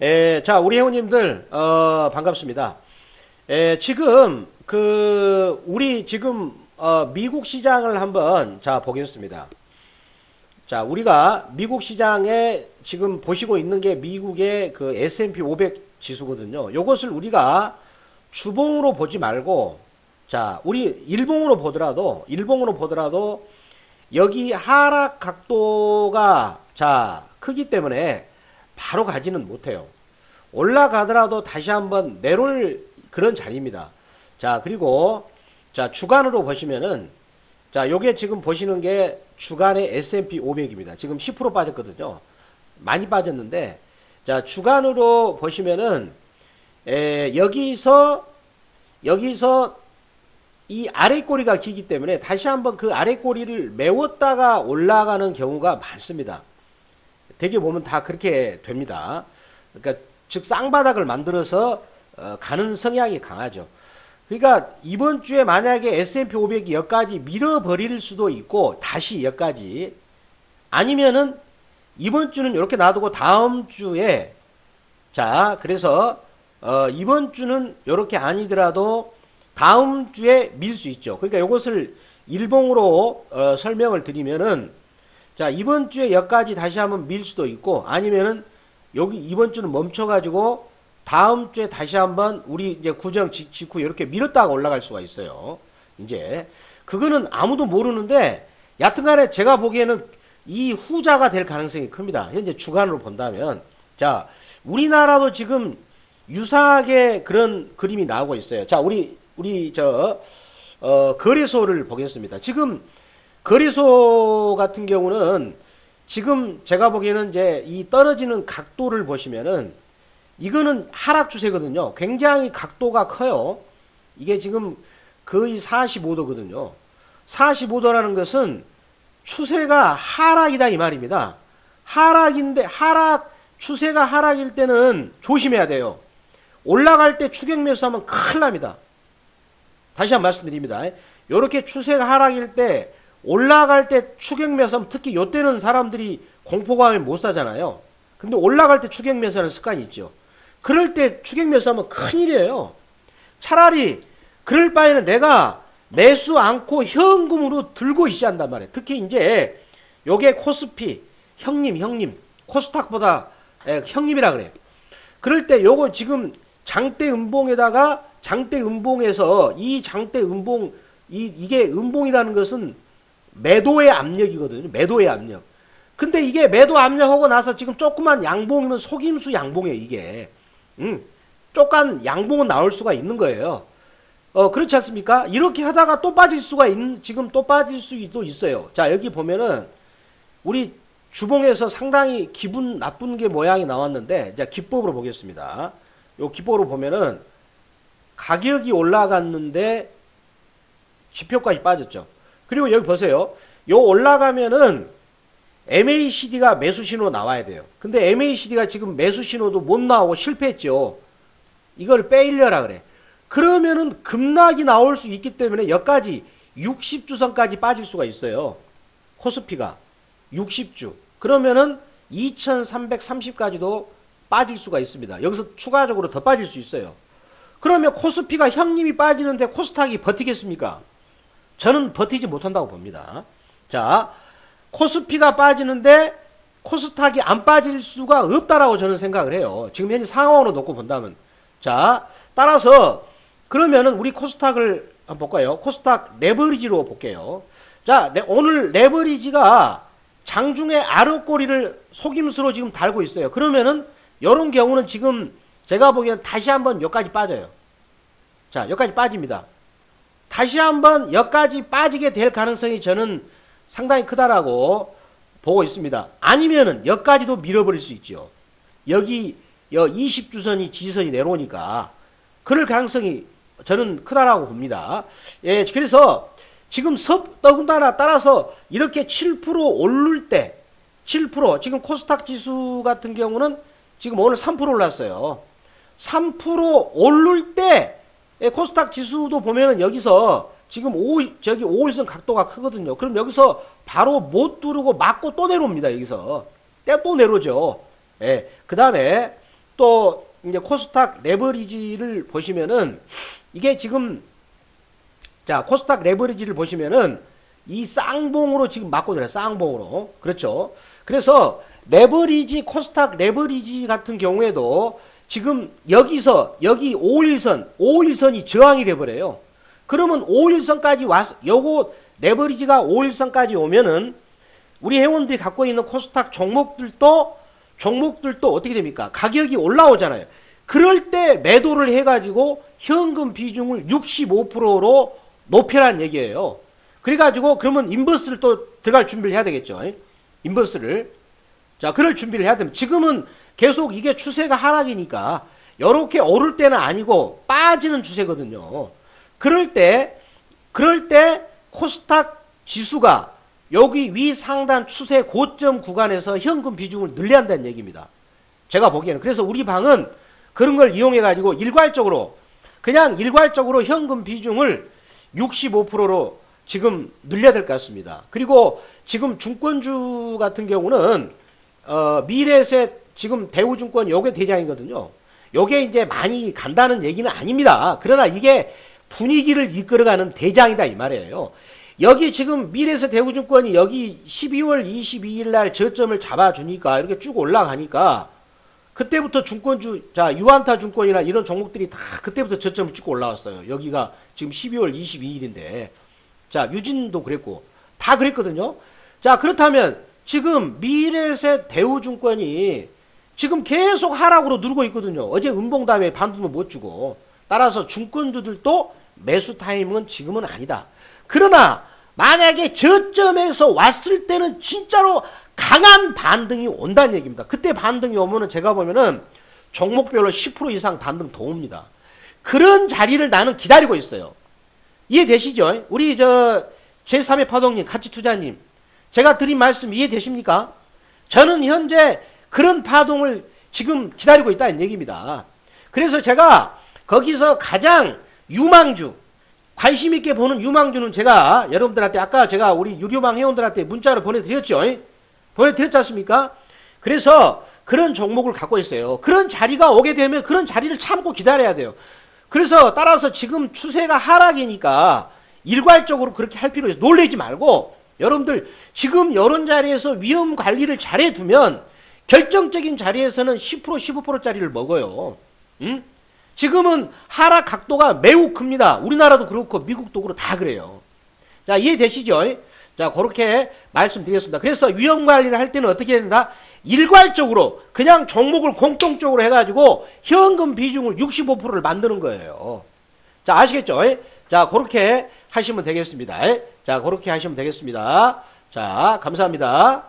에, 자, 우리 회원님들, 어, 반갑습니다. 에, 지금, 그, 우리 지금, 어, 미국 시장을 한번, 자, 보겠습니다. 자, 우리가 미국 시장에 지금 보시고 있는 게 미국의 그 S&P 500 지수거든요. 요것을 우리가 주봉으로 보지 말고, 자, 우리 일봉으로 보더라도, 일봉으로 보더라도, 여기 하락 각도가, 자, 크기 때문에 바로 가지는 못해요. 올라가더라도 다시 한번 내려올 그런 자리입니다. 자, 그리고 자, 주간으로 보시면은 자, 요게 지금 보시는 게 주간의 S&P 500입니다. 지금 10% 빠졌거든요. 많이 빠졌는데 자, 주간으로 보시면은 에, 여기서 여기서 이 아래 꼬리가 기기 때문에 다시 한번 그 아래 꼬리를 메웠다가 올라가는 경우가 많습니다. 대개 보면 다 그렇게 됩니다. 그러니까 즉 쌍바닥을 만들어서 어, 가는 성향이 강하죠. 그러니까 이번 주에 만약에 S&P 500이 여기까지 밀어버릴 수도 있고 다시 여기까지 아니면은 이번 주는 이렇게 놔두고 다음 주에 자 그래서 어, 이번 주는 이렇게 아니더라도 다음 주에 밀 수 있죠. 그러니까 이것을 일봉으로 어, 설명을 드리면은 자, 이번 주에 여기까지 다시 한번 밀 수도 있고, 아니면은, 여기 이번 주는 멈춰 가지고, 다음 주에 다시 한번 우리 이제 구정 직후 이렇게 밀었다가 올라갈 수가 있어요. 이제, 그거는 아무도 모르는데, 여튼 간에 제가 보기에는 이 후자가 될 가능성이 큽니다. 현재 주간으로 본다면. 자, 우리나라도 지금 유사하게 그런 그림이 나오고 있어요. 자, 우리, 우리, 저, 어, 거래소를 보겠습니다. 지금 거래소 같은 경우는 지금 제가 보기에는 이제 이 떨어지는 각도를 보시면은 이거는 하락 추세거든요. 굉장히 각도가 커요. 이게 지금 거의 45도거든요. 45도라는 것은 추세가 하락이다 이 말입니다. 하락인데 하락 추세가 하락일 때는 조심해야 돼요. 올라갈 때 추격 매수하면 큰일 납니다. 다시 한 번 말씀드립니다. 이렇게 추세가 하락일 때 올라갈 때 추격 매수하면 특히 요때는 사람들이 공포감에 못 사잖아요. 근데 올라갈 때 추격 매수하는 습관이 있죠. 그럴 때 추격 매수하면 큰일이에요. 차라리 그럴 바에는 내가 매수 않고 현금으로 들고 있어야 한단 말이에요. 특히 이제 요게 코스피 형님 형님 코스닥보다 에, 형님이라 그래요. 그럴 때 요거 지금 장대 음봉에다가 장대 음봉에서 이 장대 음봉 이, 이게 음봉이라는 것은 매도의 압력이거든요. 매도의 압력. 근데 이게 매도 압력하고 나서 지금 조그만 양봉이면 속임수 양봉이에요, 이게. 음, 조그만 양봉은 나올 수가 있는 거예요. 어, 그렇지 않습니까? 이렇게 하다가 또 빠질 수가 있는, 지금 또 빠질 수도 있어요. 자, 여기 보면은, 우리 주봉에서 상당히 기분 나쁜 게 모양이 나왔는데, 자, 기법으로 보겠습니다. 요 기법으로 보면은, 가격이 올라갔는데, 지표까지 빠졌죠. 그리고 여기 보세요. 요 올라가면은 MACD가 매수 신호 나와야 돼요. 근데 MACD가 지금 매수 신호도 못 나오고 실패했죠. 이걸 빼일려라 그래. 그러면은 급락이 나올 수 있기 때문에 여기까지 60주선까지 빠질 수가 있어요. 코스피가 60주. 그러면은 2330까지도 빠질 수가 있습니다. 여기서 추가적으로 더 빠질 수 있어요. 그러면 코스피가 형님이 빠지는데 코스닥이 버티겠습니까? 저는 버티지 못한다고 봅니다. 자, 코스피가 빠지는데 코스닥이 안 빠질 수가 없다라고 저는 생각을 해요. 지금 현재 상황으로 놓고 본다면. 자, 따라서 그러면은 우리 코스닥을 한번 볼까요? 코스닥 레버리지로 볼게요. 자, 오늘 레버리지가 장중에 아르꼬리를 속임수로 지금 달고 있어요. 그러면은 이런 경우는 지금 제가 보기에는 다시 한번 여기까지 빠져요. 자, 여기까지 빠집니다. 다시 한번 여기까지 빠지게 될 가능성이 저는 상당히 크다라고 보고 있습니다. 아니면은 여기까지도 밀어버릴 수 있죠. 여기 20주선이 지지선이 내려오니까 그럴 가능성이 저는 크다라고 봅니다. 예, 그래서 지금 섭 더군다나 따라서 이렇게 7% 오를 때 7% 지금 코스닥 지수 같은 경우는 지금 오늘 3% 올랐어요. 3% 오를 때 예, 코스닥 지수도 보면은 여기서 지금 5, 저기 5일선 각도가 크거든요. 그럼 여기서 바로 못 두르고 맞고 또 내려옵니다. 여기서. 때또 내려오죠. 예. 그 다음에 또 이제 코스닥 레버리지를 보시면은 이게 지금 자 코스닥 레버리지를 보시면은 이 쌍봉으로 지금 맞고 들어요. 쌍봉으로 그렇죠. 그래서 레버리지 코스닥 레버리지 같은 경우에도 지금 여기서 여기 5일선 5일선이 저항이 돼 버려요. 그러면 5일선까지 와서 요거 레버리지가 5일선까지 오면은 우리 회원들이 갖고 있는 코스닥 종목들도 종목들도 어떻게 됩니까? 가격이 올라오잖아요. 그럴 때 매도를 해가지고 현금 비중을 65%로 높여란 얘기예요. 그래가지고 그러면 인버스를 또 들어갈 준비를 해야 되겠죠. 인버스를. 자, 그럴 준비를 해야 됩니다. 지금은 계속 이게 추세가 하락이니까 이렇게 오를 때는 아니고 빠지는 추세거든요. 그럴 때, 그럴 때 코스닥 지수가 여기 위 상단 추세 고점 구간에서 현금 비중을 늘려야 한다는 얘기입니다. 제가 보기에는. 그래서 우리 방은 그런 걸 이용해 가지고 일괄적으로 그냥 일괄적으로 현금 비중을 65%로 지금 늘려야 될 것 같습니다. 그리고 지금 중권주 같은 경우는 어, 미래세 지금 대우증권 요게 대장이거든요. 요게 이제 많이 간다는 얘기는 아닙니다. 그러나 이게 분위기를 이끌어가는 대장이다 이 말이에요. 여기 지금 미래세 대우증권이 여기 12월 22일 날 저점을 잡아주니까 이렇게 쭉 올라가니까 그때부터 중권주, 자, 유한타 증권이나 이런 종목들이 다 그때부터 저점을 찍고 올라왔어요. 여기가 지금 12월 22일인데. 자, 유진도 그랬고. 다 그랬거든요. 자, 그렇다면 지금 미래세 대우증권이 지금 계속 하락으로 누르고 있거든요. 어제 은봉 다음에 반등도 못 주고. 따라서 중권주들도 매수 타임은 지금은 아니다. 그러나 만약에 저점에서 왔을 때는 진짜로 강한 반등이 온다는 얘기입니다. 그때 반등이 오면은 제가 보면은 종목별로 10% 이상 반등 더 옵니다. 그런 자리를 나는 기다리고 있어요. 이해되시죠? 우리 저 제3의 파동님, 같이 투자님, 제가 드린 말씀 이해되십니까? 저는 현재 그런 파동을 지금 기다리고 있다는 얘기입니다. 그래서 제가 거기서 가장 유망주, 관심 있게 보는 유망주는 제가 여러분들한테 아까 제가 우리 유료망 회원들한테 문자로 보내드렸죠. 보내드렸지 않습니까? 그래서 그런 종목을 갖고 있어요. 그런 자리가 오게 되면 그런 자리를 참고 기다려야 돼요. 그래서 따라서 지금 추세가 하락이니까 일괄적으로 그렇게 할 필요 있어요. 놀래지 말고 여러분들 지금 이런 자리에서 위험 관리를 잘해 두면 결정적인 자리에서는 10% 15%짜리를 먹어요. 응? 지금은 하락 각도가 매우 큽니다. 우리나라도 그렇고 미국도 그렇고 다 그래요. 자 이해되시죠? 자, 그렇게 말씀드리겠습니다. 그래서 위험 관리를 할 때는 어떻게 된다? 일괄적으로 그냥 종목을 공통적으로 해가지고 현금 비중을 65%를 만드는 거예요. 자, 아시겠죠? 자, 그렇게 하시면 되겠습니다. 자, 그렇게 하시면 되겠습니다. 자, 감사합니다.